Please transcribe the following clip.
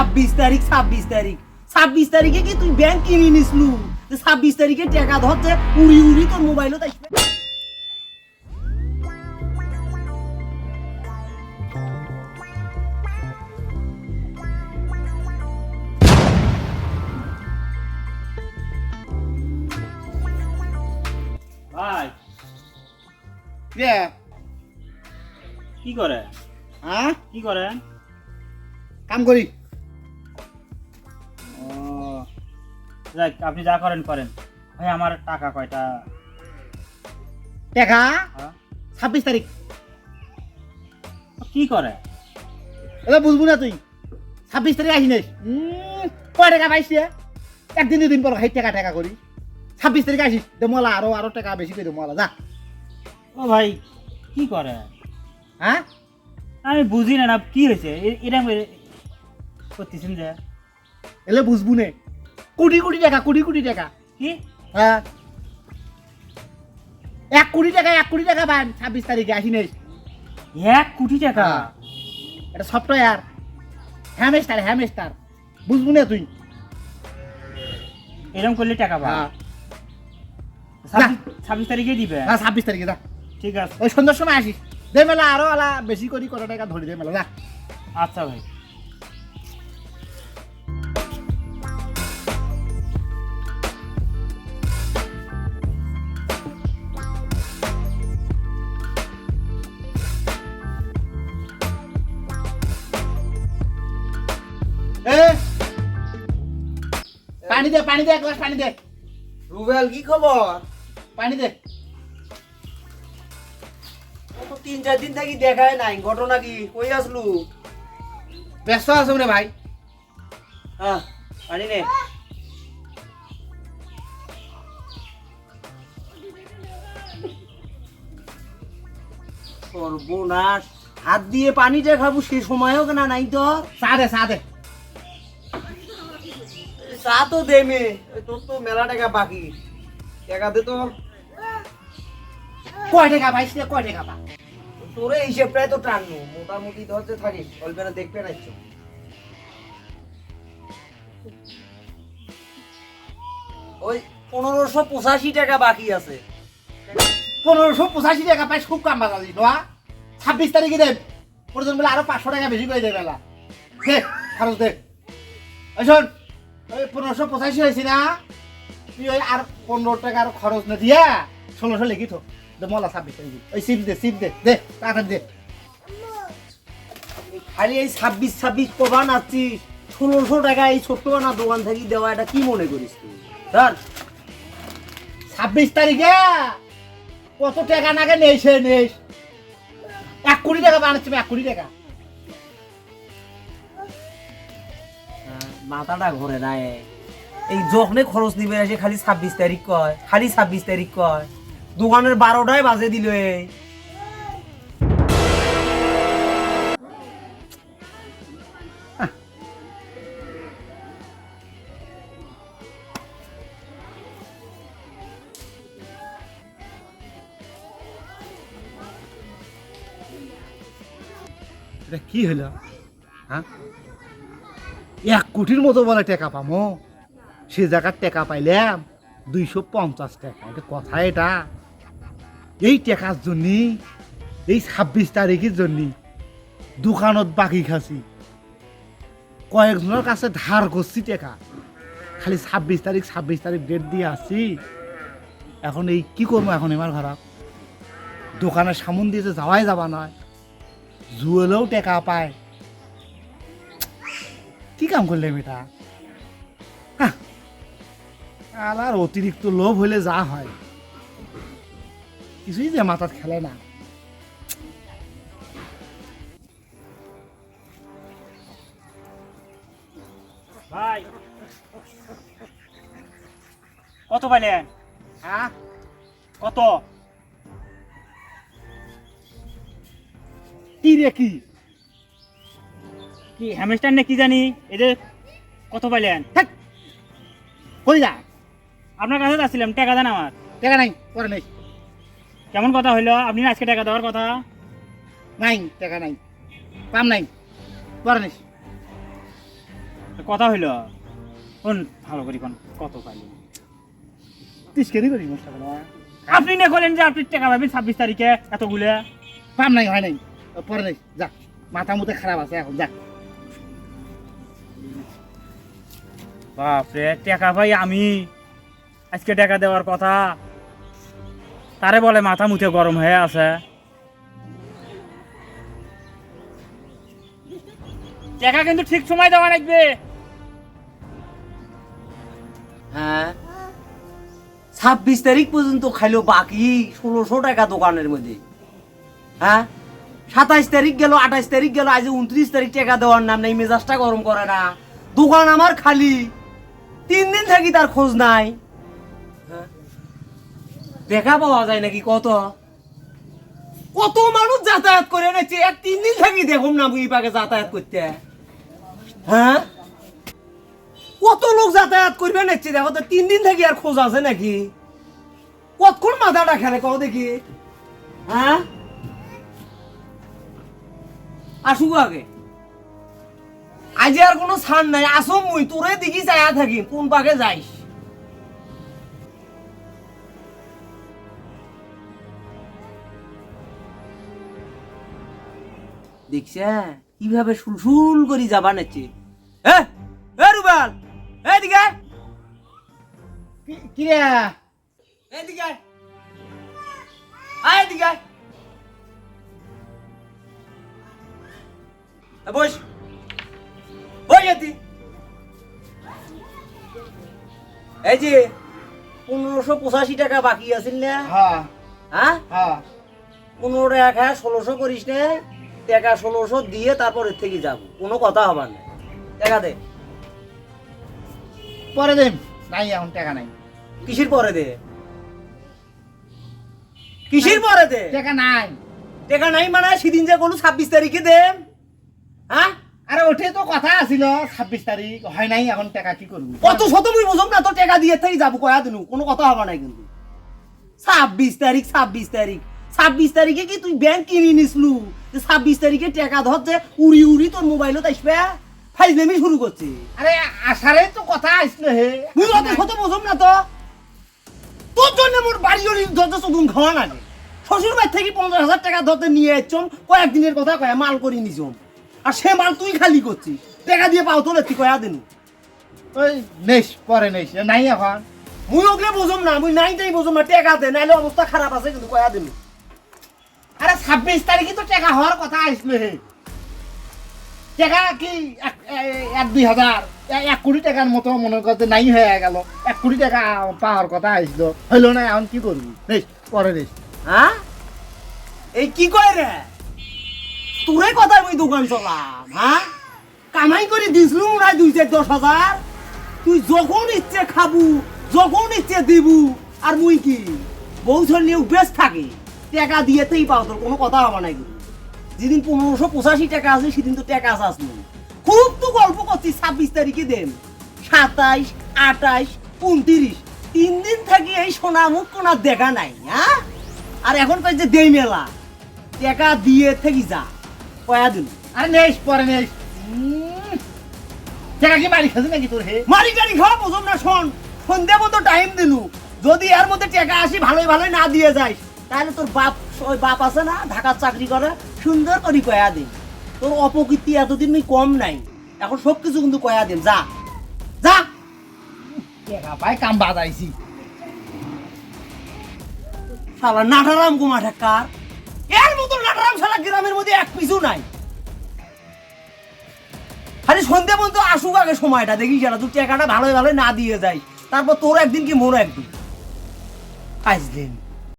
ছাব্বিশ তারিখ ছাব্বিশ তারিখ। ছাব্বিশ তারিখে কি তুই ব্যাংক কিনে নিসলু? যে ছাব্বিশ তারিখে টাকা ধরছে উড়ি উড়ি তোর মোবাইলও তাই ভাই। কি করে? হ্যাঁ? কি করে? কাম করি। যাক আপনি যা করেন করেন। ভাই আমার টাকা কয়টা? টাকা? হ্যাঁ? ছাব্বিশ তারিখ। কি করে? এবার বুঝব না তুই। ছাব্বিশ তারিখ আসি নাই। উম, কয় টাকা পাইছি একদিন দুদিন পর সেই টাকা টাকা করি। ছাব্বিশ তারিখ আসিস দে মলা আরও আরও টাকা বেশি করে দে মলা যা। ও ভাই কি করে? হ্যাঁ? আমি বুঝি না কি হয়েছে? এ- এরম করতেছেন যে? এলে বুঝব নে। কোটি কোটি টাকা কোটি কোটি টাকা। কি? হ্যাঁ। এক কোটি টাকা এক কোটি টাকা পান ছাব্বিশ তারিখে আসি নাই। এক কোটি টাকা? হ্যাঁ। এটা সফটওয়্যার। Hamster hamster. বুঝব না তুই। এরম করলে টাকা পাই হ্যাঁ। ছাব্বিশ- ছাব্বিশ তারিখে দিবে? হ্যাঁ ছাব্বিশ তারিখে যা। ঠিক আছে। ওই সন্ধ্যার সময় আসিস। দে মেলা আরও আলা বেশি করি কত টাকা ধরি দে মেলা যা। আচ্ছা ভাই। পানি দে পানি দে এক গ্লাস পানি দে। রুবেল কি খবর? পানি দে। তিন চার দিন থাকি দেখায় নাই ঘটনা কি? কই আসলু? ব্যস্ত আছো রে ভাই? হ্যাঁ পানি নে। সর্বনাশ। হাত দিয়ে পানিটা খাব সে সময়ও কেনা নাই তো। চা দে। চা তো দে মে তোর তো মেলা টাকা বাকি। টাকা দে তো কয় টাকা পাইছি কয় টাকা পা তোরে হিসেবটাই তো টানবো মোটামুটি ধরতে থাকিস অল্পেনা দেখবে না ইচ্ছো। ওই পনেরোশো পঁচাশি টাকা বাকি আছে। পনেরোশো পঁচাশি টাকা পাইস খুব কাম বাজালি নোয়া। ছাব্বিশ তারিখে দে প্রয়োজন বলে আরও পাঁচশো টাকা বেশি করে দে বেলা দে খরচ দে। শোন ওই পনেরোশো পঁচাশি হয়েছি না? তুই ওই আর পনেরো টাকার খরচ না দিয়া ষোলোশো লিখি দে, মলা ছাব্বিশ তারিখে ওই সিপ দে সিপ দে দে, তাড়াতাড়ি দে। খালি এই ছাব্বিশ ছাব্বিশ কবা নাচ্ছিস ষোলোশো টাকা এই ছোট্ট না দোকান থেকে দেওয়া, এটা কি মনে করিস তুই? ধর, ছাব্বিশ তারিখে কত টাকা নাগে নেইছে, নেইস? এক কোটি টাকা বানাচ্ছি এক কোটি টাকা। মাথাটা ঘরে না এ। এই যখনে খরচ নিবে আসে খালি ছাব্বিশ তারিখ কয়, খালি ছাব্বিশ তারিখ কয়। দোকানের বারোটায় বাজে দিল এই কি হলো? হ্যাঁ? এক কোটির মতো বলে টাকা পামো। সে জায়গার টাকা পাইলাম দুইশো পঞ্চাশ টাকা। এটা কথা এটা। এই টাকার জন্য, এই ছাব্বিশ তারিখের জন্য দোকানত বাকি খাসি। কয়েকজনের কাছে ধার করছি টাকা। খালি ছাব্বিশ তারিখ ছাব্বিশ তারিখ ডেট দিয়ে আসছি। এখন এই কি করব এখন এবার খারাপ দোকানের সামন দিয়ে যাওয়াই যাবা নয়। জুয়েলেও টেকা পায়। কি কাম করলাম এটা আলার অতিরিক্ত লোভ হলে যা হয়। কিছুই যে মাথার খেলে না। ভাই। কত পাইলেন? হ্যাঁ? কত? কি রে কি? কি হ্যামস্টার না কি জানি? এদের কত পাইলেন? কই যা? আপনার কাছে আসছিলাম টাকা দেন আমার। টাকা নাই পরে নেই। কেমন কথা হইল? আপনি আজকে টাকা দেওয়ার কথা? নাই টাকা নাই। পাম নাই পরে নেই। কথা হইল? কোন ভালো করি কোন কত পাইলি তিস কেজি করি আপনি না করেন যে আপনি টাকা পাবেন ছাব্বিশ তারিখে এতগুলো? পাম নাই হয় নাই। পরে নেই যা। মাথা মুতে খারাপ আছে এখন যা। বাপরে, টাকা ভাই আমি। আজকে টাকা দেওয়ার কথা। তারে বলে মাথা মুথে গরম হয়ে আছে। টাকা কিন্তু ঠিক সময় দেওয়া লাগবে। হ্যাঁ। ছাব্বিশ তারিখ পর্যন্ত খাইলো বাকি ষোলোশো টাকা দোকানের মধ্যে। হ্যাঁ? সাতাইশ তারিখ গেল, আঠাইশ তারিখ গেল, আজ উনত্রিশ তারিখ টাকা দেওয়ার নাম নেই, মেজাজটা গরম করে না। দোকান আমার খালি। তিন দিন থাকি তার খোঁজ নাই? দেখা পাওয়া যায় নাকি কত? কত মানুষ যাতায়াত করে নেছে এক তিন দিন থাকি দেখুন না মুই পাকে যাতায়াত করতে। হ্যাঁ? কত লোক যাতায়াত করবে নেছে দেখো তো, তিন দিন থেকে আর খোঁজ আছে নাকি? কতক্ষণ মাথাটা খেলে কও দেখি। হ্যাঁ? আসুক আগে। আজ আর কোনো ছাড় নাই আসো মুই তোরে দেখি চায়া থাকি কোন পাকে যাইস। দেখছে কীভাবে সুলসুল করি যাবা নেছে এ এ রুবাল এদিকে কি- রে? এদিকে আয়। এদিকে বস। এই যে পনেরোশো পঁচাশি টাকা বাকি আছিল না। হ্যাঁ। হ্যাঁ হ্যাঁ। পনেরো টাকা ষোলোশো করিস না টাকা ষোলোশো দিয়ে তারপর থেকে যাব। কোনো কথা হবার না টাকা দে। পরে দেম। নাই এখন টাকা নাই। কিসির পরে দে? কিসির পরে দে? টাকা নাই। টাকা নাই মানে সেদিন যে কোনো ছাব্বিশ তারিখে দে হ্যাঁ আরে ওঠে তো কথা আছিল ছাব্বিশ তারিখ হয় নাই এখন টাকা কি করবি? কত শত মুই বুঝম না তো টাকা দিয়ে থেকে যাব কয়া দিনু? কোনো কথা হবে না কিন্তু। ছাব্বিশ তারিখ ছাব্বিশ তারিখ। ছাব্বিশ তারিখে কি তুই ব্যাংক কিনে নিসলু যে ছাব্বিশ তারিখে টাকা ধর যে উড়ি উড়ি তোর মোবাইলত আসবে। ফাইজলেমি শুরু করছি। আরে আসারে তো কথা আসলো হে। মুই অত শত বুঝম না তো তোর জন্য মোর বাড়ি জড়ি ধরতে চতুন খাওয়া লাগে। শ্বশুর বাড়ি থেকে পঞ্চাশ হাজার টাকা ধরতে নিয়ে এসছম কয়েকদিনের কথা কয়া মাল করে নিছম আর সে মাল তুই খালি করছিস। টাকা দিয়ে পাও তোলে তুই কয়া দিনু? ওই নেস পরে নেস নাই এখন। মুই ওগুলো বুঝম না মুই নাই তাই বুঝম না টাকা দে নাইলে অবস্থা খারাপ আছে কিন্তু কয়া দিনু? আরে ছাব্বিশ তারিখে তো টাকা হওয়ার কথা আসলো হে। টাকা কি এক- এক দুই হাজার এক কোটি টাকার মতো মনে করতে নাই হয়ে গেল। এক কোটি টাকা পাওয়ার কথা আসলো হইল না এখন কি করবি? নেস পরে নেস। হ্যাঁ? এই কি কয় রে? তোরে কথা মুই দোকান চলাম হ্যাঁ? কামাই করে দিছলু না দুই চার দশ হাজার। তুই যখন ইচ্ছে খাবু, যখন ইচ্ছে দিবু, আর মুই কি? বউ নিয়ে বেশ থাকে। টাকা দিয়েতেই পাও, তোর কোনো কথা হবে না কিন্তু যেদিন পনেরোশো পঁচাশি টাকা আছে, সেদিন তো টাকা আছে আসলো খুব তো গল্প করছিস ছাব্বিশ তারিখে দেন। সাতাইশ, আঠাইশ, উনত্রিশ। তিন দিন থাকি এই সোনা মুখ কোনার দেখা নাই হ্যাঁ? আর এখন কই যে দেই মেলা। টাকা দিয়ে থেকে যা। কয়া আরে নেস পরে নেস উম, কি মারি খাসি নাকি তোর হে? মারি টারি খাওয়া বোঝম না শোন। সন্ধ্যা মতো টাইম দিলু যদি এর মধ্যে টাকা আসি ভালোই ভালোই না দিয়ে যাইস তাহলে তোর বাপ ওই বাপ আছে না ঢাকার চাকরি করে সুন্দর করে কয়া দিন। তোর অপকীর্তি এতদিন কম নাই। এখন সব কিছু কিন্তু কয়া দিন যা। যা। টাকা পাই কাম বাজাইছি শালা নাটারাম কুমা ঠাক্কার। এর মতো নাটারাম সারা গ্রামের মধ্যে এক পিছু নাই। আরে সন্ধে পর্যন্ত আসুক আগে সময়টা, দেখি যারা তুই টাকাটা ভালো ভালো না দিয়ে যাই তারপর তোর একদিন কি মোর একদিন। আইসদিন